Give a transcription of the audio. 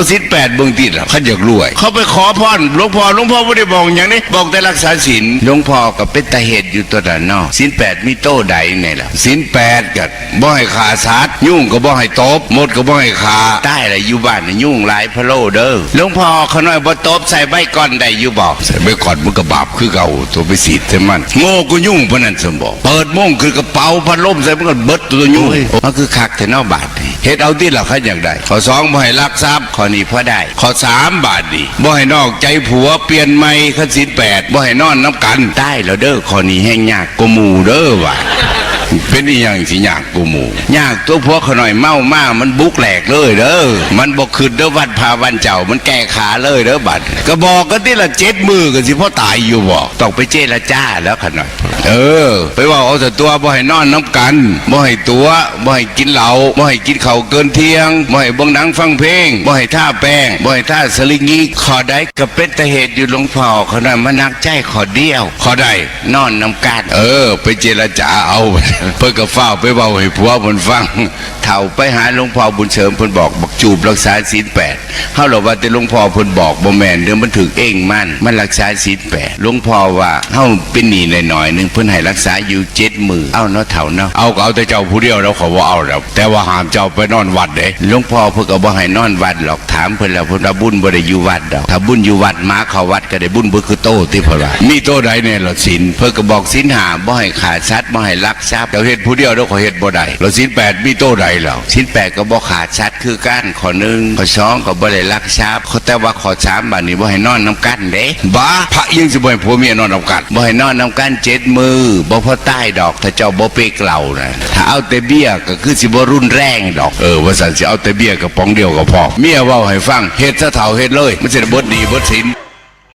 เอาศีลแปดเบิ่งติดล่ะเขาอยากรวย เขาไปขอพรหลวงพ่อหลวงพ่อไม่ได้บอกอย่างนี้บอกแต่รักษาศีลหลวงพ่อก็เป็นตาเหตุอยู่ตัวนั้นเนาะศีลแปดมีโต้ใดเนี่ยล่ะศีลแปดก็บ่ให้ขาสัตว์ยุ่งก็บ่ให้ตบมดก็บ่ให้ขาใต้ละอยู่บ้านน่ะยุ่งหลายพะโลเด้อหลวงพ่อเขาน้อยบ่ตบใส่ใบก่อนได้อยู่บอกใส่ใบก่อนมันก็บาปคือเก่าตัวไปสีดใส่มันโง่ก็ยุ่งพะนันสมบอกเปิดโมงคือกระเป๋าพัดลมใส่มันก็เบิดตัวยุ่งมันคือคักแต่นอกบาทนี่เฮ็ดเอาที่หลักขันอย่างใดข้อสองบ่ให้ลักทรัพย์ข้อนี้พอได้ข้อสามบาทดีบ่ให้นอกใจผัวเปลี่ยนใหม่ขั้นสินแปดบ่ให้นอนน้ำกันใต้แล้วเด้อข้อนี้แห้งยากกมูเด้อว่ะ เป็นอีหยังสิยากกูหมูยากตัวพวกเขาหน่อยเมามามันบุกแหลกเลยเด้อมันบอกขึ้นเด้อวันพาวันเจ้ามันแก้ขาเลยเด้อบัดก็บอกกันที่ละเจ็ดมือกันสิพ่อตายอยู่บอกต้องไปเจรจาแล้วขน่อย เออ ไปว่าเอาแต่ตัวบ่ให้นอนน้ำกันบ่ให้ตัวบ่ให้กินเหล้าบ่ให้กินข้าวเกินเที่ยงบ่ให้เบิ่งหนังฟังเพลงบ่ให้ท่าแป้งบ่ให้ท่าสลิงงี้ขอได้ก็เป็นแต่เหตุอยู่หลวงพ่อเขาหน่อยมานักใจขอเดียว ขอได้นอนน้ำกันเออ ไปเจรจาเอาเพื่อกับฝ้าไปเบาให้ผัวบนฟัง เท่าไปหาหลวงพ่อบุญเสริมเพิ่นบอกบักจูบรักษาศีลแปดเฮาเราว่าแต่หลวงพ่อเพิ่นบอกบ่แม่นเดี๋ยวมันถึกเองมันมันรักษาศีลแปดหลวงพ่อว่าเฮาเป็นหนี้หน่อยๆหนึงเพิ่นให้รักษาอยู่เจ็ดมือเอาเนาะเท่าเนาะเอาก็เอาแต่เจ้าผู้เดียวแล้วเขาบ่าเอาแล้วแต่ว่าหามเจ้าไปนอนวัดเด้หลวงพ่อเพิ่นก็บ่ให้นอนวัดหรอกถามเพิ่นแล้วเพิ่นว่าบุญบ่ได้อยู่วัดดอกถ้าบุญอยู่วัดมาเขาวัดก็ได้บุญบ่คือโตที่เพิ่นว่ามีโตใดเนี่ยล่ะศีลเพิ่นก็บอกศีลหาบ่ให้ขาดสัตว์บ่ให้ลักทรัพย์เจ้าเฮ็ดผู้เดียวแล้วเขาเฮ็ดบ่ได้แล้วศีลแปดมีโตใดแล้วศีลแปดก็บ่ขาดสัตว์คือกันข้อหนึ่งข้อสองก็บ่ได้ลักทรัพย์ข้อแต่ว่าข้อสามบัดนี้บ่ให้นอนนํกันเด้บ้าพระยังสิบ่ให้ผัวเมียนอนนํกันบ่ให้นอนนํกันเจ็ดมือบ่พอใต้ดอกถ้าเจ้าบ่เปกเหล่านะถ้าเอาแต่เบี้ยก็คือสิบ่รุนแรงดอกเออว่าซั่นสิเอาแต่เบี้ยกระป๋องเดียวก็พอเมียว้าให้ฟังเฮ็ดซะเฒ่าเฮ็ดเลยมันสิได้เบิดหนี้เบิดสิน